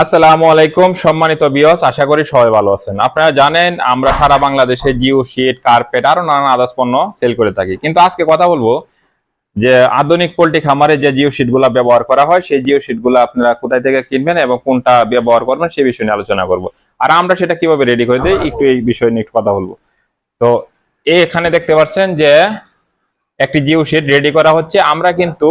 আসসালামু আলাইকুম, সম্মানিত বিয়স আশা করি সবাই ভালো আছেন। আপনারা জানেন, আমরা সারা বাংলাদেশে জিও শিট কার্পেট আরও নানান আদার্স পণ্য সেল করে থাকি। কিন্তু আজকে কথা বলব যে আধুনিক পোল্ট্রি খামারে যে জিও শিটগুলা ব্যবহার করা হয়, সেই জিও শিটগুলা আপনারা কোথায় থেকে কিনবেন এবং কোনটা ব্যবহার করবেন সেই বিষয় নিয়ে আলোচনা করব। আর আমরা সেটা কীভাবে রেডি করে দিই, একটু এই বিষয় নিয়ে একটু কথা বলব। তো, এখানে দেখতে পাচ্ছেন যে একটি জিও শিট রেডি করা হচ্ছে। আমরা কিন্তু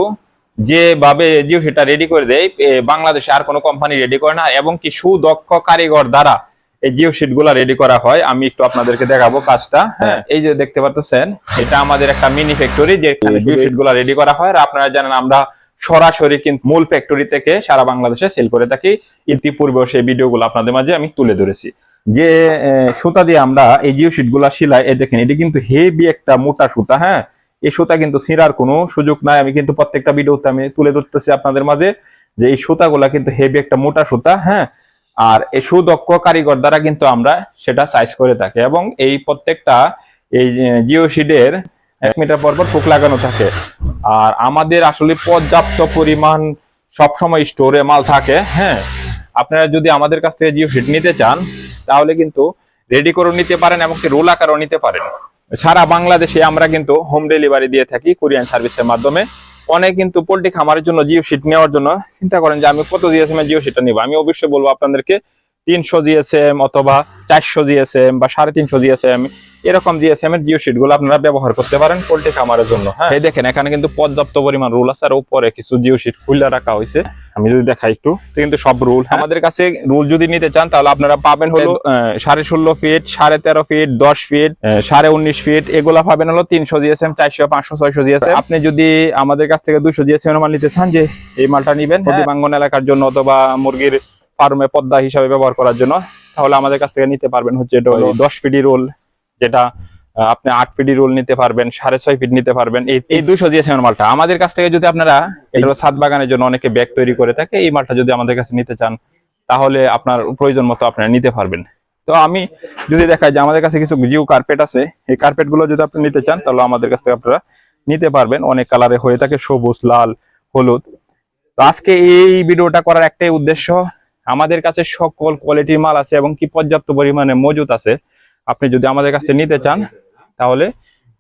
যেভাবে জিও শিটটা রেডি করে দেয় বাংলাদেশে আর কোনো কোম্পানি রেডি করে না এবং কি সুদক্ষ কারিগর দ্বারা এই জিও শিটগুলা রেডি করা হয়। আমি একটু আপনাদেরকে দেখাবো কাজটা। হ্যাঁ এই যে দেখতে পাচ্ছেন এটা আমাদের একটা মিনি ফ্যাক্টরি যে জিও শিটগুলা রেডি করা হয়। আর আপনারা জানেন আমরা সরাসরি কিন্তু মূল ফ্যাক্টরি থেকে সারা বাংলাদেশে সেল করে থাকি। ইতিপূর্বেও সেই ভিডিওগুলো আপনাদের মাঝে আমি তুলে ধরেছি। যে সুতা দিয়ে আমরা এই জিও শিটগুলা সিলাই এই দেখেন এটি কিন্তু হেভি একটা মোটা সুতা হ্যাঁ। এই সুতা কিন্তু ছিঁড়ার কোনো সুযোগ নাই। আমি কিন্তু প্রত্যেকটা ভিডিওতে আমি তুলে ধরতেছি আপনাদের মাঝে যে এই সুতাগুলা কিন্তু হেভি একটা মোটা সুতা হ্যাঁ? আর এই সুদক্ষ কারিগর দ্বারা কিন্তু আমরা সেটা সাইজ করে থাকি এবং এই প্রত্যেকটা এই জিও শিডের এক মিটার পর পর ফুক লাগানো থাকে। আর আমাদের আসলে পর্যাপ্ত পরিমাণ সবসময় স্টোরে মাল থাকে হ্যাঁ? আপনারা যদি আমাদের কাছ থেকে জিও শিট নিতে চান, তাহলে কিন্তু রেডি করে নিতে পারেন এবং রোল আকারও নিতে পারেন। সারা বাংলাদেশে আমরা কিন্তু হোম ডেলিভারি দিয়ে থাকি কোরিয়ান সার্ভিসের মাধ্যমে। অনেক কিন্তু পোল্ট্রি খামারের জন্য জিও শিট নেওয়ার জন্য চিন্তা করেন যে আমি কত জিএসএম জিও শিটটা নিব। আমি অবশ্যই বলব আপনাদেরকে তিনশো জিএসএম অথবা চারশো জিএসএম বা সাড়ে তিনশো জিএসএম এরকম জিএসএম এর জিও শিটগুলো আপনারা ব্যবহার করতে পারেন পোল্ট্রি খামারের জন্য। হ্যাঁ দেখেন এখানে কিন্তু পর্যাপ্ত পরিমাণ রুল আছে আর উপরে কিছু জিও শিট খুলে রাখা হয়েছে। আমি যদি দেখাই একটু কিন্তু সব রুল আমাদের কাছে রুল যদি নিতে চান তাহলে আপনারা পাবেন হলো সাড়ে ষোলো ফিট সাড়ে তেরো ফিট দশ ফিট সাড়ে উনিশ ফিট এগুলা পাবেন হলো তিনশো জিএসএম চারশো পাঁচশো ছয়শো জিএসএম আপনি যদি আমাদের কাছ থেকে দুশো জিএসএম মাল নিতে চান যে এই মালটা নিবেন বাঙ্গন এলাকার জন্য অথবা মুরগির ফার্মে পদ্মা হিসাবে ব্যবহার করার জন্য তাহলে আমাদের কাছ থেকে নিতে পারবেন হচ্ছে এটা হলো দশ ফিটি রোল যেটা আপনি আট ফিটি রোল নিতে পারবেন, সাড়ে ছয় ফিট নিতে পারবেন, এই দুশো জিএসএম মালটা। আমাদের কাছ থেকে যদি আপনারা এগুলো ছাদ বাগানের জন্য অনেকে ব্যাগ তৈরি করে থাকে, এই মালটা যদি আমাদের কাছে নিতে চান, তাহলে আপনার প্রয়োজন মতো আপনারা নিতে পারবেন। তো আমি যদি দেখাই যে আমাদের কাছে কিছু জিও কার্পেট আছে, এই কার্পেটগুলো যদি আপনি নিতে চান, তাহলে আমাদের কাছ থেকে আপনারা নিতে পারবেন। অনেক কালারে হয়ে থাকে সবুজ, লাল, হলুদ। তো আজকে এই ভিডিওটা করার একটাই উদ্দেশ্য, আমাদের কাছে সকল কোয়ালিটির মাল আছে এবং কি পর্যাপ্ত পরিমাণে মজুত আছে। আপনি যদি আমাদের কাছে নিতে চান তাহলে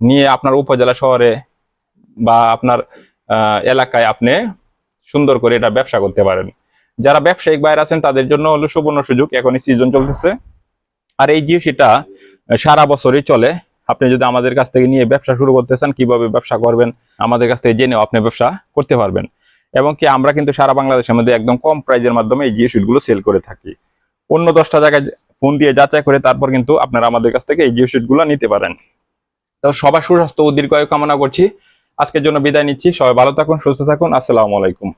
নিয়ে আপনার উপজেলা শহরে বা আপনার এলাকায় আপনি সুন্দর করে এটা ব্যবসা করতে পারেন। যারা ব্যবসায়িক বাইরে আছেন, তাদের জন্য হলো সুবর্ণ সুযোগ। এখনই সিজন চলতেছে। আর এই জিওসিটা সারা বছরই চলে। আপনি যদি আমাদের কাছ থেকে নিয়ে ব্যবসা শুরু করতে চান, কীভাবে ব্যবসা করবেন, আমাদের কাছ থেকে জেনেও আপনি ব্যবসা করতে পারবেন। এবং কি, আমরা কিন্তু সারা বাংলাদেশের মধ্যে একদম কম প্রাইজের মাধ্যমে এই জিও গুলো সেল করে থাকি। অন্য দশটা জায়গায় ফোন দিয়ে যাচাই করে তারপর কিন্তু আপনারা আমাদের কাছ থেকে এই জিও গুলো নিতে পারেন। তো সবার সুস্বাস্থ্য দীর্ঘায়ু কামনা করছি। আজকের জন্য বিদায় নিচ্ছি। সবাই ভালো থাকুন, সুস্থ থাকুন। আসসালামু আলাইকুম।